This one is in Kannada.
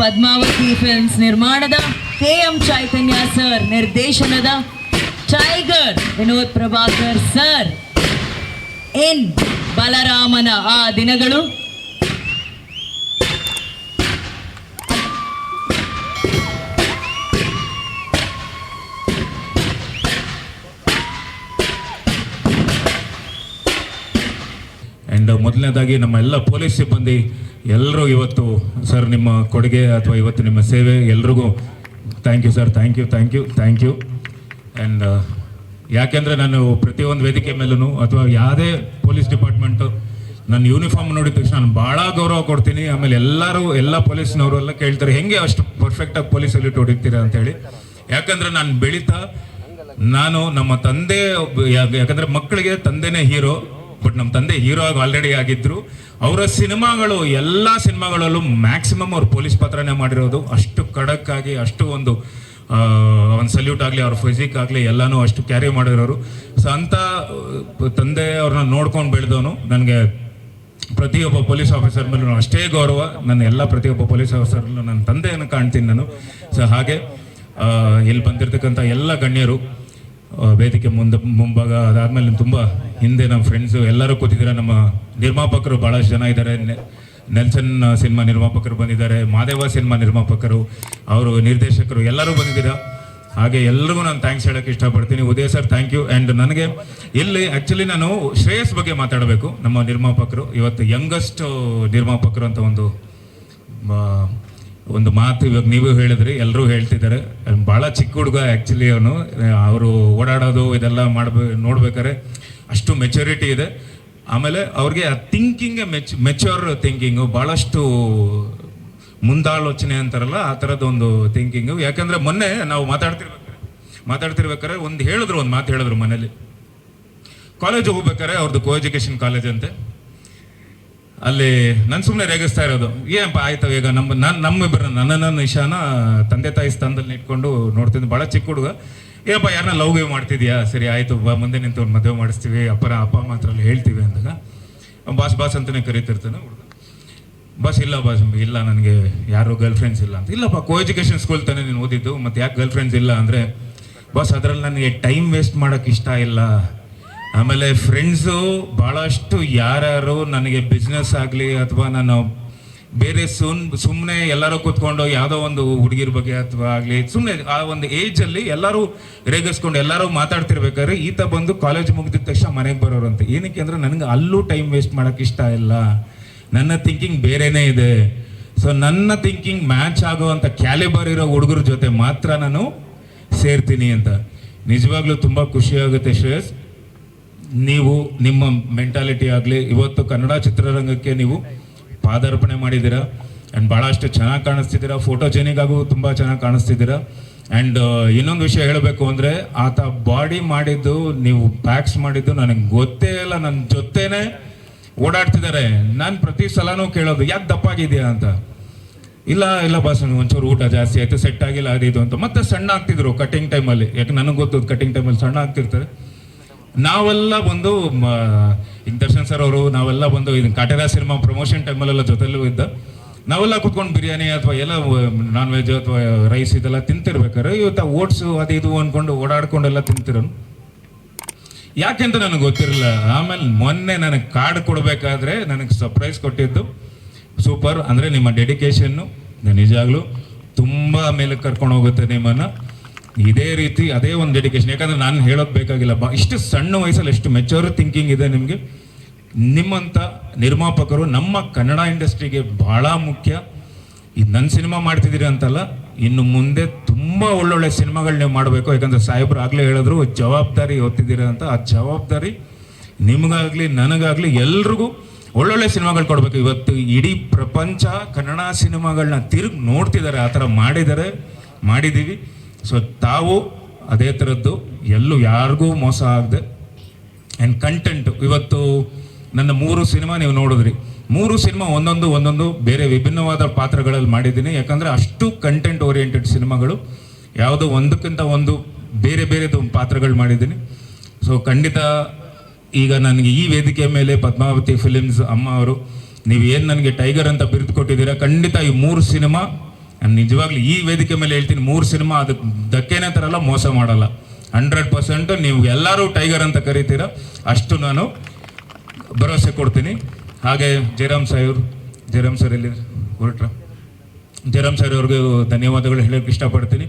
ಪದ್ಮಾವತಿ ಫಿಲ್ಮ್ಸ್ ನಿರ್ಮಾಣದ ಕೆ ಎಂ ಚೈತನ್ಯ ಸರ್, ನಿರ್ದೇಶನದ Tiger Vinod Prabhakar sir. N ಬಲರಾಮನ ಆ ದಿನಗಳು. ಮೊದಲನೇದಾಗಿ ನಮ್ಮ ಎಲ್ಲ ಪೊಲೀಸ್ ಸಿಬ್ಬಂದಿ ಎಲ್ಲರೂ ಇವತ್ತು ಸರ್ ನಿಮ್ಮ ಕೊಡುಗೆ ಅಥವಾ ಇವತ್ತು ನಿಮ್ಮ ಸೇವೆ ಎಲ್ರಿಗೂ thank you sir thank you thank you thank you and ಯಾಕೆಂದರೆ ನಾನು ಪ್ರತಿಯೊಂದು ವೇದಿಕೆ ಮೇಲೂ ಅಥವಾ ಯಾವುದೇ ಪೊಲೀಸ್ ಡಿಪಾರ್ಟ್ಮೆಂಟು ನನ್ನ ಯೂನಿಫಾರ್ಮ್ ನೋಡಿದ ತಕ್ಷಣ ನಾನು ಭಾಳ ಗೌರವ ಕೊಡ್ತೀನಿ. ಆಮೇಲೆ ಎಲ್ಲರೂ, ಎಲ್ಲ ಪೊಲೀಸ್ನವರು ಎಲ್ಲ ಕೇಳ್ತಾರೆ, ಹೆಂಗೆ ಅಷ್ಟು ಪರ್ಫೆಕ್ಟಾಗಿ ಪೊಲೀಸಲ್ಲಿ ಹೊಡಿತೀರಾ? ಅಂತೇಳಿ ಯಾಕಂದರೆ ನಾನು ಬೆಳೀತಾ, ನಾನು ನಮ್ಮ ತಂದೆ ಯಾಕಂದ್ರೆ ಮಕ್ಕಳಿಗೆ ತಂದೆಯೇ ಹೀರೋ ಬಟ್ ನಮ್ಮ ತಂದೆ ಹೀರೋ ಆಗಿ ಆಲ್ರೆಡಿ ಆಗಿದ್ರು. ಅವರ ಸಿನಿಮಾಗಳು ಎಲ್ಲ ಸಿನಿಮಾಗಳಲ್ಲೂ ಮ್ಯಾಕ್ಸಿಮಮ್ ಅವ್ರು ಪೊಲೀಸ್ ಪಾತ್ರನೇ ಮಾಡಿರೋದು. ಅಷ್ಟು ಖಡಕ್ ಆಗಿ ಅಷ್ಟು ಒಂದು ಒಂದು ಸಲ್ಯೂಟ್ ಆಗಲಿ, ಅವ್ರ ಫಿಸಿಕ್ ಆಗಲಿ, ಎಲ್ಲನೂ ಅಷ್ಟು ಕ್ಯಾರಿ ಮಾಡಿರೋರು. ಸೊ ಅಂತ ತಂದೆ ಅವ್ರನ್ನ ನೋಡ್ಕೊಂಡು ಬೆಳೆದವನು. ನನಗೆ ಪ್ರತಿಯೊಬ್ಬ ಪೊಲೀಸ್ ಆಫೀಸರ್ ಮೇಲೂ ಅಷ್ಟೇ ಗೌರವ. ನನ್ನ ಎಲ್ಲ ಪ್ರತಿಯೊಬ್ಬ ಪೊಲೀಸ್ ಆಫೀಸರ್ನೂ ನನ್ನ ತಂದೆಯನ್ನು ಕಾಣ್ತೀನಿ ನಾನು. ಸೊ ಹಾಗೆ ಇಲ್ಲಿ ಬಂದಿರತಕ್ಕಂಥ ಎಲ್ಲ ಗಣ್ಯರು ವೇದಿಕೆ ಮುಂದೆ ಮುಂಭಾಗ ಅದಾದ್ಮೇಲೆ ತುಂಬ ಹಿಂದೆ ನಮ್ಮ ಫ್ರೆಂಡ್ಸು ಎಲ್ಲರೂ ಕೂತಿದ್ದೀರಾ. ನಮ್ಮ ನಿರ್ಮಾಪಕರು ಭಾಳಷ್ಟು ಜನ ಇದ್ದಾರೆ. ನೆಲ್ಸನ್ ಸಿನಿಮಾ ನಿರ್ಮಾಪಕರು ಬಂದಿದ್ದಾರೆ. ಮಾದೇವ ಸಿನಿಮಾ ನಿರ್ಮಾಪಕರು, ಅವರು ನಿರ್ದೇಶಕರು ಎಲ್ಲರೂ ಬಂದಿದ್ದೀರಾ? ಹಾಗೆ ಎಲ್ಲರಿಗೂ ನಾನು ಥ್ಯಾಂಕ್ಸ್ ಹೇಳೋಕೆ ಇಷ್ಟಪಡ್ತೀನಿ. Udaya sir thank you and ನನಗೆ ಇಲ್ಲಿ ಆ್ಯಕ್ಚುಲಿ ನಾನು ಶ್ರೇಯಸ್ ಬಗ್ಗೆ ಮಾತಾಡಬೇಕು. ನಮ್ಮ ನಿರ್ಮಾಪಕರು, ಇವತ್ತು ಯಂಗಸ್ಟ್ ನಿರ್ಮಾಪಕರು ಅಂತ ಒಂದು ಒಂದು ಮಾತು ಇವಾಗ ನೀವು ಹೇಳಿದ್ರಿ ಎಲ್ಲರೂ ಹೇಳ್ತಿದ್ದಾರೆ. ಭಾಳ ಚಿಕ್ಕ ಹುಡುಗ ಆ್ಯಕ್ಚುಲಿ ಅವನು. ಅವರು ಓಡಾಡೋದು ಇದೆಲ್ಲ ಮಾಡ್ಬೇ, ನೋಡ್ಬೇಕಾದ್ರೆ ಅಷ್ಟು ಮೆಚುರಿಟಿ ಇದೆ. ಆಮೇಲೆ ಅವ್ರಿಗೆ ಆ ಥಿಂಕಿಂಗ್ ಮೆಚ್ ಮೆಚ್ಯೂರ್ ಥಿಂಕಿಂಗು ಭಾಳಷ್ಟು ಮುಂದಾಲೋಚನೆ ಅಂತಾರಲ್ಲ, ಆ ಥರದ ಒಂದು ಥಿಂಕಿಂಗು ಯಾಕಂದರೆ ಮೊನ್ನೆ ನಾವು ಮಾತಾಡ್ತಿರ್ಬೇಕಾರೆ ಮಾತಾಡ್ತಿರ್ಬೇಕಾರೆ ಒಂದು ಹೇಳಿದ್ರು, ಒಂದು ಮಾತು ಹೇಳಿದ್ರು ಮನೇಲಿ. ಕಾಲೇಜ್ ಹೋಗ್ಬೇಕಾರೆ ಅವ್ರದ್ದು ಕೋ ಎಜುಕೇಷನ್ ಕಾಲೇಜ್ ಅಂತೆ. ಅಲ್ಲಿ ನಾನು ಸುಮ್ಮನೆ ರೇಗಿಸ್ತಾ ಇರೋದು. ಏನಪ್ಪ ಆಯ್ತು ಈಗ? ನಮ್ಮ ನಾನು ನಮ್ಮಿಬ್ಬರ ನನ್ನ ನಿಶಾನ ತಂದೆ ತಾಯಿ ಸ್ಥಾನದಲ್ಲಿ ಇಟ್ಕೊಂಡು ನೋಡ್ತಿದ್ದೆ. ಭಾಳ ಚಿಕ್ಕ ಹುಡುಗ. ಏನಪ್ಪ ಯಾರನ್ನ ಲವ್ ಗಿವ್ ಮಾಡ್ತಿದ್ಯಾ? ಸರಿ, ಆಯ್ತು. ಬಾ, ಮುಂದೆ ನಿಂತು ಒಂದು ಮದುವೆ ಮಾಡಿಸ್ತೀವಿ. ಅಪ್ಪರ, ಅಪ್ಪ ಅಮ್ಮ ಹತ್ರ ಹೇಳ್ತೀವಿ ಅಂದಾಗ ಬಾಸ್ ಬಾಸ್ ಅಂತಾನೆ ಕರಿತಿರ್ತಾನೆ ಹುಡುಗ. ಬಾಸ್, ಇಲ್ಲ ಬಾಸ್, ಇಲ್ಲ, ನನಗೆ ಯಾರು ಗರ್ಲ್ ಫ್ರೆಂಡ್ಸ್ ಇಲ್ಲ ಅಂತ. ಇಲ್ಲಪ್ಪ ಕೋ ಎಜುಕೇಷನ್ ಸ್ಕೂಲ್ ತಾನೇ ನೀನು ಓದಿದ್ದು. ಮತ್ತೆ ಯಾಕೆ ಗರ್ಲ್ ಫ್ರೆಂಡ್ಸ್ ಇಲ್ಲ? ಅಂದರೆ, ಬಸ್, ಅದರಲ್ಲಿ ನನಗೆ ಟೈಮ್ ವೇಸ್ಟ್ ಮಾಡೋಕ್ಕೆ ಇಷ್ಟ ಇಲ್ಲ. ಆಮೇಲೆ ಫ್ರೆಂಡ್ಸು ಭಾಳಷ್ಟು ಯಾರ್ಯಾರು ನನಗೆ ಬಿಸ್ನೆಸ್ ಆಗಲಿ ಅಥವಾ ನಾನು ಬೇರೆ ಸುಮ್ ಸುಮ್ಮನೆ ಎಲ್ಲರೂ ಕೂತ್ಕೊಂಡು ಯಾವುದೋ ಒಂದು ಹುಡುಗಿರ ಬಗ್ಗೆ ಅಥವಾ ಆಗಲಿ ಸುಮ್ಮನೆ ಆ ಒಂದು ಏಜಲ್ಲಿ ಎಲ್ಲರೂ ರೇಗಿಸ್ಕೊಂಡು ಎಲ್ಲರೂ ಮಾತಾಡ್ತಿರ್ಬೇಕಾದ್ರೆ ಈತ ಬಂದು ಕಾಲೇಜ್ ಮುಗಿದ ತಕ್ಷಣ ಮನೆಗೆ ಬರೋರು ಅಂತ ಏನಕ್ಕೆ ಅಂದರೆ ನನಗೆ ಅಲ್ಲೂ ಟೈಮ್ ವೇಸ್ಟ್ ಮಾಡೋಕ್ಕೆ ಇಷ್ಟ ಇಲ್ಲ. ನನ್ನ ಥಿಂಕಿಂಗ್ ಬೇರೆನೇ ಇದೆ. ಸೊ ನನ್ನ ಥಿಂಕಿಂಗ್ ಮ್ಯಾಚ್ ಆಗುವಂಥ ಕ್ಯಾಲಿಬರ್ ಇರೋ ಹುಡುಗರ ಜೊತೆ ಮಾತ್ರ ನಾನು ಸೇರ್ತೀನಿ ಅಂತ. ನಿಜವಾಗ್ಲೂ ತುಂಬ ಖುಷಿ ಆಗುತ್ತೆ ಶ್ರೇಯಸ್. ನೀವು ನಿಮ್ಮ ಮೆಂಟಾಲಿಟಿ ಆಗಲಿ, ಇವತ್ತು ಕನ್ನಡ ಚಿತ್ರರಂಗಕ್ಕೆ ನೀವು ಪಾದಾರ್ಪಣೆ ಮಾಡಿದ್ದೀರಾ? ಆ್ಯಂಡ್ ಭಾಳಷ್ಟು ಚೆನ್ನಾಗಿ ಕಾಣಿಸ್ತಿದ್ದೀರಾ? ಫೋಟೋ ಆಗು ತುಂಬ ಚೆನ್ನಾಗಿ ಕಾಣಿಸ್ತಿದ್ದೀರಾ? ಆ್ಯಂಡ್ ಇನ್ನೊಂದು ವಿಷಯ ಹೇಳಬೇಕು ಅಂದರೆ, ಆತ ಬಾಡಿ ಮಾಡಿದ್ದು, ನೀವು ಪ್ಯಾಕ್ಸ್ ಮಾಡಿದ್ದು ನನಗೆ ಗೊತ್ತೇ ಇಲ್ಲ. ನನ್ನ ಜೊತೆನೇ ಓಡಾಡ್ತಿದ್ದಾರೆ. ನಾನು ಪ್ರತಿ ಸಲನೂ ಕೇಳೋದು, ಯಾಕೆ ದಪ್ಪಾಗಿದೆಯಾ ಅಂತ. ಇಲ್ಲ ಇಲ್ಲ ಬಾಸ್ ಒಂಚೂರು ಊಟ ಜಾಸ್ತಿ ಆಯಿತು ಸೆಟ್ ಆಗಿಲ್ಲ, ಅದು ಇದು ಅಂತ. ಮತ್ತೆ ಸಣ್ಣ ಆಗ್ತಿದ್ರು ಕಟಿಂಗ್ ಟೈಮಲ್ಲಿ ಯಾಕೆ, ನನಗೆ ಗೊತ್ತು ಕಟಿಂಗ್ ಟೈಮಲ್ಲಿ ಸಣ್ಣ ಆಗ್ತಿರ್ತಾರೆ ನಾವೆಲ್ಲ ಬಂದು ಈಗ ದರ್ಶನ್ ಸರ್ ಅವರು, ನಾವೆಲ್ಲ ಬಂದು ಇದನ್ನ ಕಾಟೇರಾ ಸಿನಿಮಾ ಪ್ರಮೋಷನ್ ಟೈಮಲ್ಲೆಲ್ಲ ಜೊತೆಲೂ ಇದ್ದ. ನಾವೆಲ್ಲ ಕುತ್ಕೊಂಡು ಬಿರಿಯಾನಿ ಅಥವಾ ಎಲ್ಲ ನಾನ್ ವೆಜ್ ಅಥವಾ ರೈಸ್ ಇದೆಲ್ಲ ತಿಂತಿರ್ಬೇಕಾದ್ರೆ, ಇವತ್ತು ಓಟ್ಸು ಅದು ಇದು ಅಂದ್ಕೊಂಡು ಓಡಾಡ್ಕೊಂಡೆಲ್ಲ ತಿಂತಿರೋನು. ಯಾಕೆಂತ ನನಗೆ ಗೊತ್ತಿರಲಿಲ್ಲ. ಆಮೇಲೆ ಮೊನ್ನೆ ನನಗೆ ಕಾರ್ಡ್ ಕೊಡಬೇಕಾದ್ರೆ ನನಗೆ ಸರ್ಪ್ರೈಸ್ ಕೊಟ್ಟಿದ್ದು. ಸೂಪರ್ ಅಂದರೆ ನಿಮ್ಮ ಡೆಡಿಕೇಶನ್ನು ನಿಜಾಗ್ಲೂ ತುಂಬ ಮೇಲೆ ಕರ್ಕೊಂಡು ಹೋಗುತ್ತೆ ನಿಮ್ಮನ್ನು. ಇದೇ ರೀತಿ ಅದೇ ಒಂದು ಡೆಡಿಕೇಶನ್ ಯಾಕಂದ್ರೆ ನಾನು ಹೇಳೋದು ಬೇಕಾಗಿಲ್ಲ. ಬಾ, ಇಷ್ಟು ಸಣ್ಣ ವಯಸ್ಸಲ್ಲಿ ಎಷ್ಟು ಮೆಚೂರ್ ಥಿಂಕಿಂಗ್ ಇದೆ ನಿಮಗೆ. ನಿಮ್ಮಂಥ ನಿರ್ಮಾಪಕರು ನಮ್ಮ ಕನ್ನಡ ಇಂಡಸ್ಟ್ರಿಗೆ ಬಹಳ ಮುಖ್ಯ. ಇದು ನನ್ನ ಸಿನಿಮಾ ಮಾಡ್ತಿದ್ದೀರಿ ಅಂತಲ್ಲ, ಇನ್ನು ಮುಂದೆ ತುಂಬ ಒಳ್ಳೊಳ್ಳೆ ಸಿನಿಮಾಗಳು ನೀವು ಮಾಡಬೇಕು. ಯಾಕಂದ್ರೆ ಸಾಹೇಬ್ರು ಆಗಲೇ ಹೇಳಿದ್ರು, ಜವಾಬ್ದಾರಿ ಹೊತ್ತಿದ್ದೀರ ಅಂತ. ಆ ಜವಾಬ್ದಾರಿ ನಿಮಗಾಗಲಿ, ನನಗಾಗಲಿ ಎಲ್ರಿಗೂ ಒಳ್ಳೊಳ್ಳೆ ಸಿನಿಮಾಗಳು ಕೊಡಬೇಕು. ಇವತ್ತು ಇಡೀ ಪ್ರಪಂಚ ಕನ್ನಡ ಸಿನಿಮಾಗಳನ್ನ ತಿರುಗಿ ನೋಡ್ತಿದ್ದಾರೆ. ಆ ಥರ ಮಾಡಿದ್ದಾರೆ, ಮಾಡಿದ್ದೀವಿ. ಸೊ ತಾವು ಅದೇ ಥರದ್ದು ಎಲ್ಲೂ ಯಾರಿಗೂ ಮೋಸ ಆಗದೆ. ಆ್ಯಂಡ್ ಕಂಟೆಂಟ್ ಇವತ್ತು ನನ್ನ ಮೂರು ಸಿನಿಮಾ ನೀವು ನೋಡಿದ್ರಿ. ಮೂರು ಸಿನಿಮಾ ಒಂದೊಂದು ಒಂದೊಂದು ಬೇರೆ ವಿಭಿನ್ನವಾದ ಪಾತ್ರಗಳಲ್ಲಿ ಮಾಡಿದ್ದೀನಿ. ಯಾಕಂದರೆ ಅಷ್ಟು ಕಂಟೆಂಟ್ ಓರಿಯೆಂಟೆಡ್ ಸಿನಿಮಾಗಳು, ಯಾವುದೋ ಒಂದಕ್ಕಿಂತ ಒಂದು ಬೇರೆ ಬೇರೆದು ಪಾತ್ರಗಳು ಮಾಡಿದ್ದೀನಿ. ಸೊ ಖಂಡಿತ ಈಗ ನನಗೆ ಈ ವೇದಿಕೆ ಮೇಲೆ ಪದ್ಮಾವತಿ ಫಿಲಿಮ್ಸ್ ಅಮ್ಮ ಅವರು, ನೀವು ಏನು ನನಗೆ ಟೈಗರ್ ಅಂತ ಬಿರಿದು ಕೊಟ್ಟಿದ್ದೀರಾ, ಖಂಡಿತ ಈ ಮೂರು ಸಿನಿಮಾ ನಾನು ನಿಜವಾಗ್ಲೂ ಈ ವೇದಿಕೆ ಮೇಲೆ ಹೇಳ್ತೀನಿ, ಮೂರು ಸಿನಿಮಾ ಅದು ಧಕ್ಕೆನೇ ತರಲ್ಲ ಮೋಸ ಮಾಡಲ್ಲ. ಹಂಡ್ರೆಡ್ ಪರ್ಸೆಂಟ್ ನೀವು ಎಲ್ಲರೂ ಟೈಗರ್ ಅಂತ ಕರಿತೀರ, ಅಷ್ಟು ನಾನು ಭರವಸೆ ಕೊಡ್ತೀನಿ. ಹಾಗೆ ಜಯರಾಮ್ ಸಾಹೇಬ್, ಜಯರಾಮ್ ಸರ್ ಇಲ್ಲಿ ಹೊರಟ್ರ? ಜಯರಾಮ್ ಸರ್ ಅವ್ರಿಗೂ ಧನ್ಯವಾದಗಳು ಹೇಳೋಕ್ಕೆ ಇಷ್ಟಪಡ್ತೀನಿ.